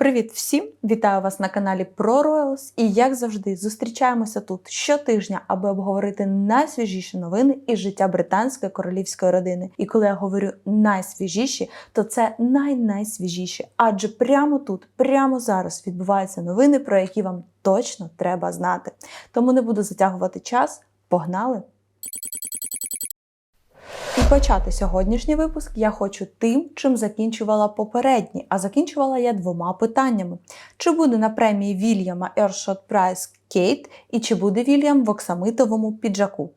Привіт всім! Вітаю вас на каналі Pro Royals. І як завжди, зустрічаємося тут щотижня, аби обговорити найсвіжіші новини із життя британської королівської родини. І коли я говорю найсвіжіші, то це най-найсвіжіші. Адже прямо тут, прямо зараз відбуваються новини, про які вам точно треба знати. Тому не буду затягувати час. Погнали! І почати сьогоднішній випуск я хочу тим, чим закінчувала попередній, а закінчувала я двома питаннями: чи буде на премії Вільяма Ершот Прайс Кейт і чи буде Вільям в оксамитовому піджаку?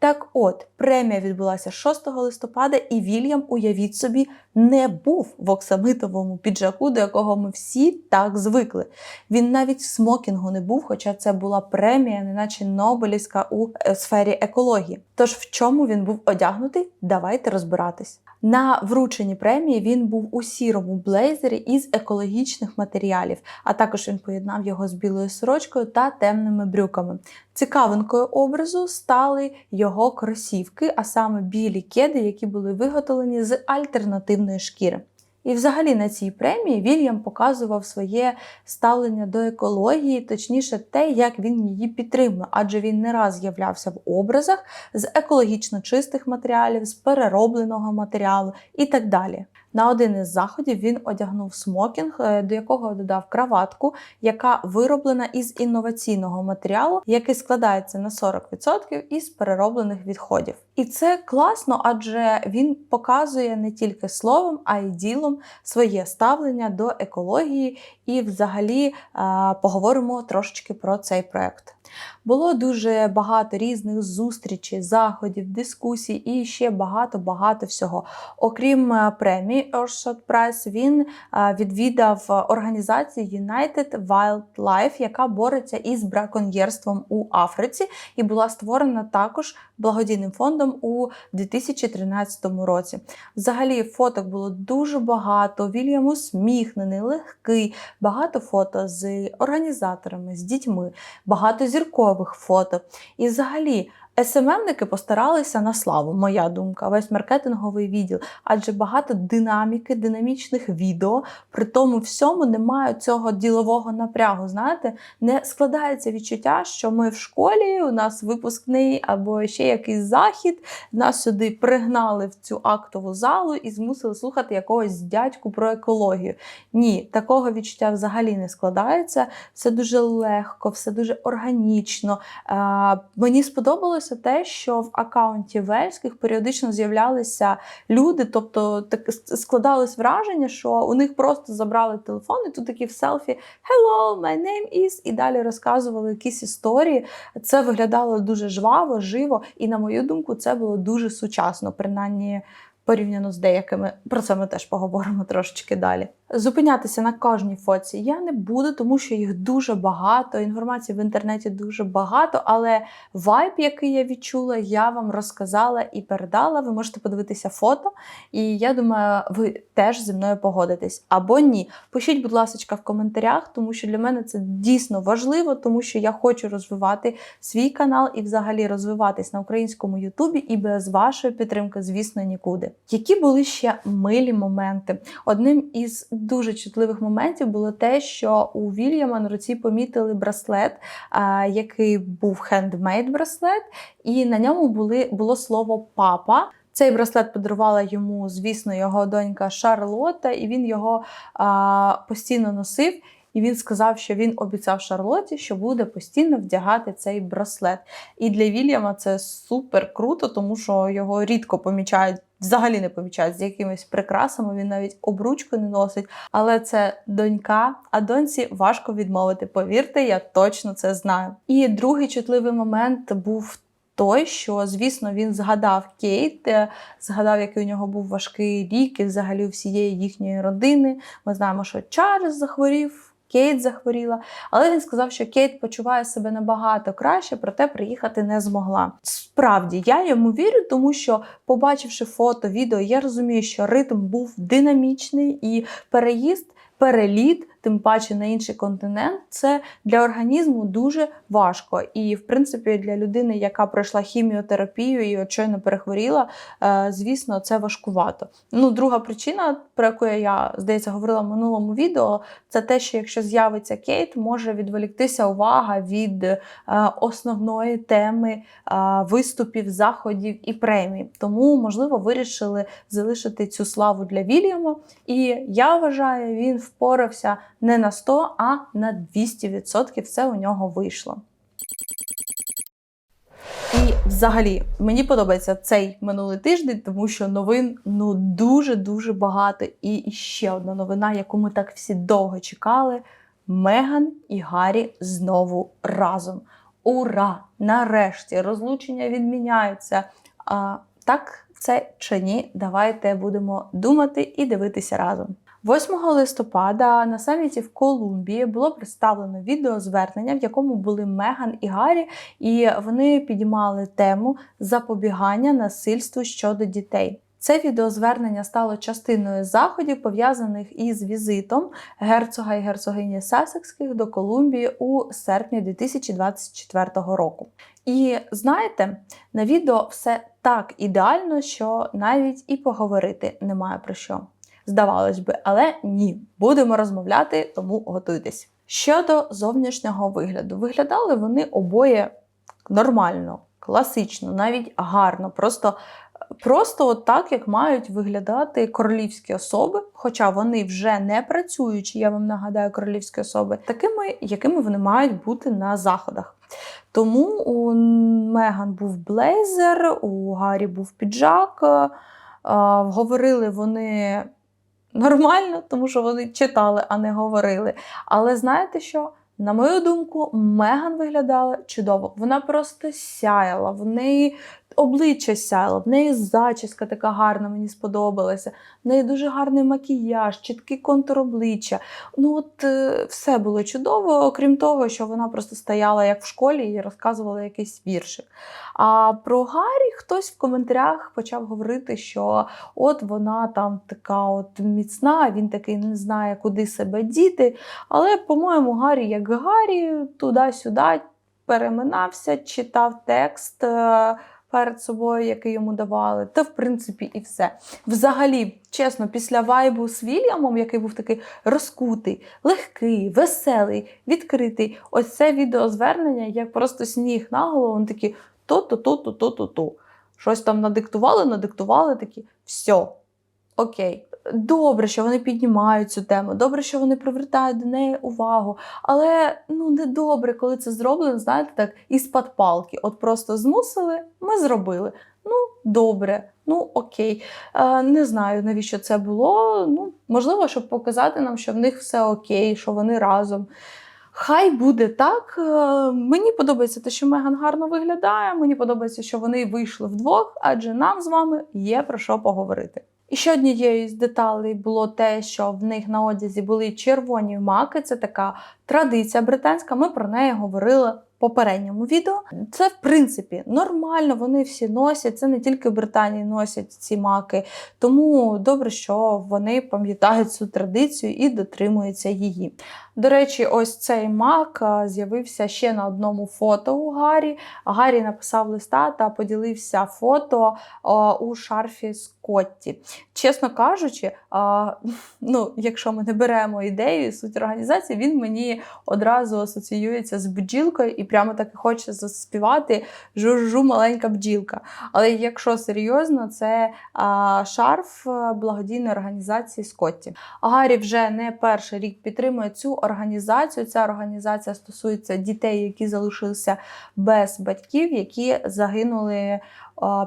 Так от, премія відбулася 6 листопада, і Вільям, уявіть собі, не був в оксамитовому піджаку, до якого ми всі так звикли. Він навіть в смокінгу не був, хоча це була премія, неначе Нобелівська у е, сфері екології. Тож в чому він був одягнутий? Давайте розбиратись. На врученні премії він був у сірому блейзері із екологічних матеріалів, а також він поєднав його з білою сорочкою та темними брюками. Цікавинкою образу стали його кросівки, а саме білі кеди, які були виготовлені з альтернативної шкіри. І, взагалі, на цій премії Вільям показував своє ставлення до екології, точніше, те, як він її підтримує, адже він не раз з'являвся в образах з екологічно чистих матеріалів, з переробленого матеріалу і так далі. На один із заходів він одягнув смокінг, е, до якого додав краватку, яка вироблена із інноваційного матеріалу, який складається на 40% із перероблених відходів. І це класно, адже він показує не тільки словом, а й ділом своє ставлення до екології. І, взагалі, е, поговоримо трошечки про цей проект. Було дуже багато різних зустрічей, заходів, дискусій і ще багато-багато всього. Окрім е, премії Earthshot Prize, він е, відвідав організацію United Wildlife, яка бореться із браконьєрством у Африці, і була створена також благодійним фондом у 2013 році. Взагалі, фоток було дуже багато. Вільям усміхнений, легкий, багато фото з організаторами, з дітьми, багато зіркових фото. І взагалі. СММники постаралися на славу, моя думка, весь маркетинговий відділ, адже багато динаміки, динамічних відео, при тому всьому немає цього ділового напрягу. Знаєте, не складається відчуття, що ми в школі, у нас випускний або ще якийсь захід, нас сюди пригнали в цю актову залу і змусили слухати якогось дядьку про екологію. Ні, такого відчуття взагалі не складається. Все дуже легко, все дуже органічно. Мені сподобалося те, що в аккаунті Вельських періодично з'являлися люди, тобто так складалось враження, що у них просто забрали телефон, і тут такі в селфі Hello, my name is, і далі розказували якісь історії. Це виглядало дуже жваво, живо, і на мою думку, це було дуже сучасно, принаймні порівняно з деякими. Про це ми теж поговоримо трошечки далі. Зупинятися на кожній фоці я не буду, тому що їх дуже багато. Інформації в інтернеті дуже багато, але вайб, який я відчула, я вам розказала і передала. Ви можете подивитися фото, і я думаю, ви теж зі мною погодитесь або ні. Пишіть, будь ласка, в коментарях, тому що для мене це дійсно важливо, тому що я хочу розвивати свій канал і взагалі розвиватись на українському Ютубі, і без вашої підтримки, звісно, нікуди. Які були ще милі моменти? Одним із дуже чутливих моментів було те, що у Вільяма на руці помітили браслет, який був хендмейд браслет, і на ньому були, було слово папа. Цей браслет подарувала йому, звісно, його донька Шарлотта, і він його а, постійно носив. І він сказав, що він обіцяв Шарлоті, що буде постійно вдягати цей браслет. І для Вільяма це супер круто, тому що його рідко помічають, взагалі не помічають з якимись прикрасами. Він навіть обручку не носить. Але це донька, а доньці важко відмовити. Повірте, я точно це знаю. І другий чутливий момент був. Той, що, звісно, він згадав Кейт, е, згадав, який у нього був важкий рік, і взагалі всієї їхньої родини. Ми знаємо, що Чарльз захворів. Кейт захворіла, але він сказав, що Кейт почуває себе набагато краще, проте приїхати не змогла. Справді, я йому вірю, тому що, побачивши фото, відео, я розумію, що ритм був динамічний і переїзд. Переліт тим паче на інший континент, це для організму дуже важко. І, в принципі, для людини, яка пройшла хіміотерапію і от перехворіла, е, звісно, це важкувато. Ну, друга причина, про яку я, здається, говорила в минулому відео, це те, що якщо з'явиться Кейт, може відволіктися увага від е, основної теми е, виступів, заходів і премій. Тому, можливо, вирішили залишити цю славу для Вільяма. І я вважаю, він впорався не на 100, а на 200%. Все у нього вийшло. І взагалі мені подобається цей минулий тиждень, тому що новин ну дуже дуже багато. І ще одна новина, яку ми так всі довго чекали: Меган і Гаррі знову разом. Ура! Нарешті розлучення відміняються. А, Так це чи ні? Давайте будемо думати і дивитися разом. 8 листопада на саміті в Колумбії було представлено відеозвернення, в якому були Меган і Гаррі, і вони підіймали тему запобігання насильству щодо дітей. Це відеозвернення стало частиною заходів, пов'язаних із візитом герцога і герцогині Сесекських до Колумбії у серпні 2024 року. І знаєте, на відео все так ідеально, що навіть і поговорити немає про що. Здавалось би, але ні, будемо розмовляти, тому готуйтесь. Щодо зовнішнього вигляду, виглядали вони обоє нормально, класично, навіть гарно. Просто просто от так, як мають виглядати королівські особи, хоча вони вже не працюючі, я вам нагадаю, королівські особи, такими, якими вони мають бути на заходах. Тому у Меган був блейзер, у Гаррі був піджак. Говорили вони нормально, тому що вони читали, а не говорили. Але знаєте що? На мою думку, Меган виглядала чудово. Вона просто сяяла, в неї обличчя сяяло, в неї зачіска така гарна, мені сподобалася. В неї дуже гарний макіяж, чіткий контур обличчя. Ну от е, все було чудово, окрім того, що вона просто стояла як в школі і розказувала якийсь віршик. А про Гаррі хтось в коментарях почав говорити, що от вона там така от міцна, він такий не знає, куди себе діти. Але, по-моєму, Гаррі, як Гаррі, туди-сюди переминався, читав текст. Перед собою, який йому давали, та в принципі і все. Взагалі, чесно, після вайбу з Вільямом, який був такий розкутий, легкий, веселий, відкритий, ось це відеозвернення, як просто сніг на голову, він такий то-то, то-то, то-то, то. Щось там надиктували, надиктували такі, все, окей добре, що вони піднімають цю тему, добре, що вони привертають до неї увагу. Але ну не добре, коли це зроблено, знаєте, так, із-пад палки. От просто змусили, ми зробили. Ну, добре, ну окей. Е, Не знаю, навіщо це було. Ну, Можливо, щоб показати нам, що в них все окей, що вони разом. Хай буде так. Е, мені подобається те, що Меган гарно виглядає. Мені подобається, що вони вийшли вдвох, адже нам з вами є про що поговорити. І ще однією з деталей було те, що в них на одязі були червоні маки. Це така традиція британська. Ми про неї говорили попередньому відео. Це, в принципі, нормально, вони всі носять. Це не тільки в Британії носять ці маки. Тому добре, що вони пам'ятають цю традицію і дотримуються її. До речі, ось цей мак з'явився ще на одному фото у Гаррі. Гаррі написав листа та поділився фото у шарфі Скотті. Чесно кажучи, ну, якщо ми не беремо ідею, суть організації, він мені одразу асоціюється з бджілкою і прямо так і хочеться заспівати жужжу маленька бджілка. Але якщо серйозно, це а, шарф е, благодійної організації Скотті. Гаррі вже не перший рік підтримує цю організацію. Ця організація стосується дітей, які залишилися без батьків, які загинули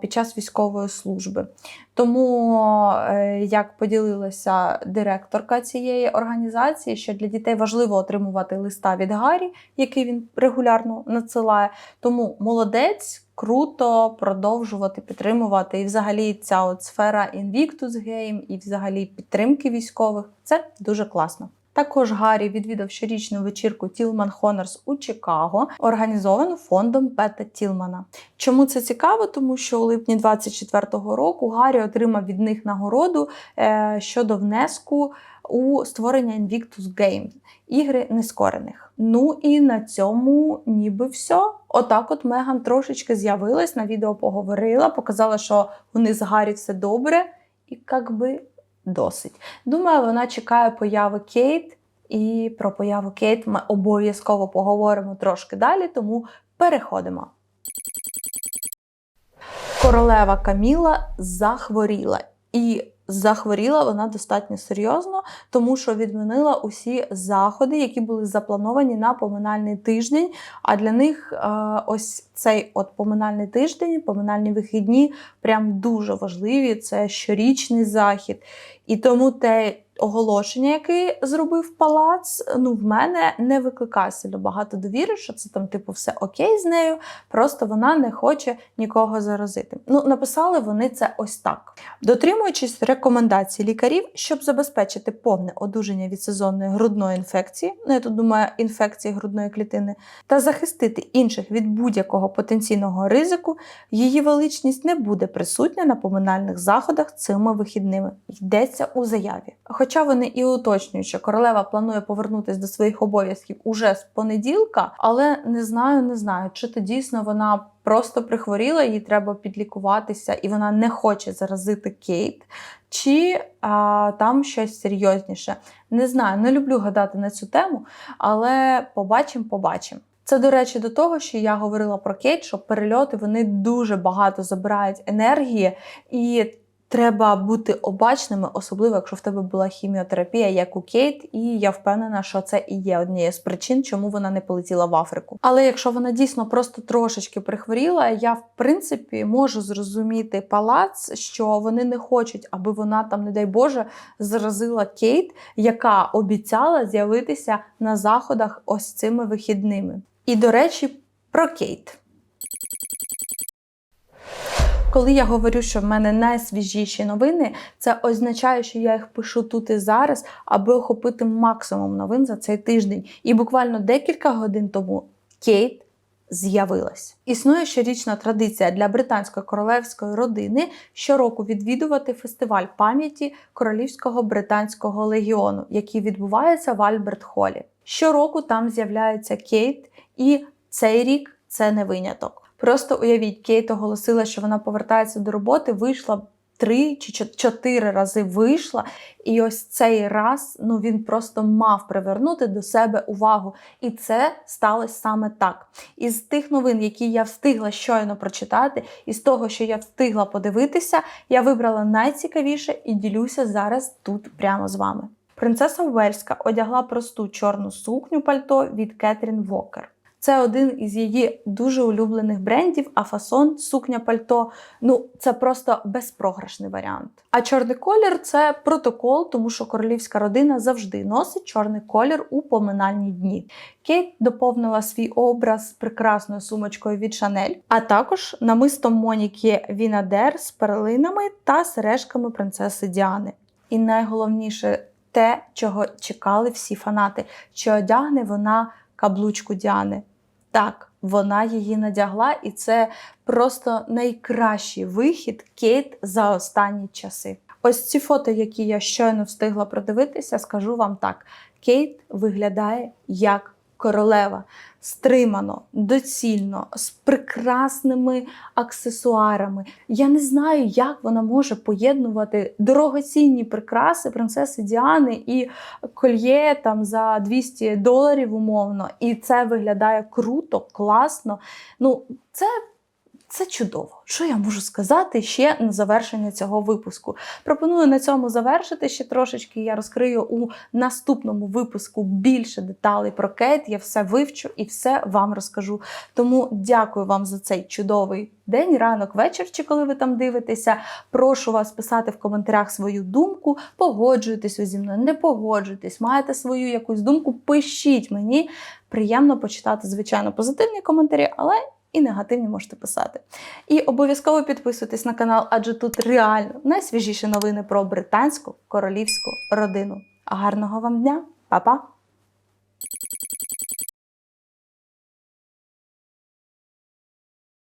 під час військової служби. Тому, е, як поділилася директорка цієї організації, що для дітей важливо отримувати листа від Гаррі, який він регулярно надсилає. Тому молодець. Круто продовжувати підтримувати і взагалі ця от сфера Invictus Game, і взагалі підтримки військових це дуже класно. Також Гаррі відвідав щорічну вечірку Тілман Хонорс у Чикаго, організовану фондом Пета Тілмана. Чому це цікаво? Тому що у липні 24-го року Гаррі отримав від них нагороду е, щодо внеску у створення Invictus Games ігри нескорених. Ну і на цьому ніби все. Отак, от Меган трошечки з'явилась на відео, поговорила, показала, що них з Гаррі все добре, і як би досить. Думаю, вона чекає появи Кейт, і про появу Кейт ми обов'язково поговоримо трошки далі, тому переходимо. Королева Каміла захворіла. І захворіла вона достатньо серйозно, тому що відмінила усі заходи, які були заплановані на поминальний тиждень. А для них е, ось цей от поминальний тиждень, поминальні вихідні прям дуже важливі. Це щорічний захід. І тому те оголошення, яке зробив палац, ну в мене не викликає сильно багато довіри, що це там, типу, все окей з нею. Просто вона не хоче нікого заразити. Ну, написали вони це ось так: дотримуючись рекомендацій лікарів, щоб забезпечити повне одужання від сезонної грудної інфекції, ну я тут думаю, інфекції грудної клітини, та захистити інших від будь-якого потенційного ризику, її величність не буде присутня на поминальних заходах цими вихідними. Йдеться у заяві. Хоча вони і уточнюють, що королева планує повернутися до своїх обов'язків уже з понеділка, але не знаю, не знаю, чи то дійсно вона просто прихворіла, їй треба підлікуватися, і вона не хоче заразити Кейт, чи а, там щось серйозніше. Не знаю, не люблю гадати на цю тему, але побачимо, побачимо. Це, до речі, до того, що я говорила про Кейт, що перельоти вони дуже багато забирають енергії, і треба бути обачними, особливо якщо в тебе була хіміотерапія, як у Кейт, і я впевнена, що це і є однією з причин, чому вона не полетіла в Африку. Але якщо вона дійсно просто трошечки прихворіла, я в принципі можу зрозуміти палац, що вони не хочуть, аби вона там, не дай Боже, заразила Кейт, яка обіцяла з'явитися на заходах ось цими вихідними. І, до речі, про Кейт. Коли я говорю, що в мене найсвіжіші новини, це означає, що я їх пишу тут і зараз, аби охопити максимум новин за цей тиждень. І буквально декілька годин тому Кейт з'явилась. Існує щорічна традиція для британської королевської родини щороку відвідувати фестиваль пам'яті Королівського британського легіону, який відбувається в Альберт-Холі. Щороку там з'являється Кейт, і цей рік це не виняток. Просто уявіть, Кейт оголосила, що вона повертається до роботи, вийшла три чи чотири рази вийшла, і ось цей раз ну він просто мав привернути до себе увагу. І це сталося саме так. Із тих новин, які я встигла щойно прочитати, і з того, що я встигла подивитися, я вибрала найцікавіше і ділюся зараз тут прямо з вами. Принцеса Уельська одягла просту чорну сукню пальто від Кетрін Вокер. Це один із її дуже улюблених брендів, а фасон, сукня пальто ну це просто безпрограшний варіант. А чорний колір це протокол, тому що королівська родина завжди носить чорний колір у поминальні дні. Кейт доповнила свій образ прекрасною сумочкою від Шанель, а також намистом Моніки Вінадер з перлинами та сережками принцеси Діани. І найголовніше те, чого чекали всі фанати, чи одягне вона каблучку Діани. Так, вона її надягла, і це просто найкращий вихід Кейт за останні часи. Ось ці фото, які я щойно встигла продивитися, скажу вам так: Кейт виглядає як королева стримано, доцільно, з прекрасними аксесуарами. Я не знаю, як вона може поєднувати дорогоцінні прикраси принцеси Діани і кольє там за 200 доларів умовно. І це виглядає круто, класно. Ну, це це чудово. Що я можу сказати ще на завершення цього випуску? Пропоную на цьому завершити ще трошечки. Я розкрию у наступному випуску більше деталей про Кейт. Я все вивчу і все вам розкажу. Тому дякую вам за цей чудовий день, ранок, вечір, чи коли ви там дивитеся. Прошу вас писати в коментарях свою думку. Погоджуєтесь зі мною, не погоджуєтесь, маєте свою якусь думку, пишіть мені. Приємно почитати, звичайно, позитивні коментарі, але і негативні можете писати. І обов'язково підписуйтесь на канал, адже тут реально найсвіжіші новини про британську королівську родину. Гарного вам дня! Па-па!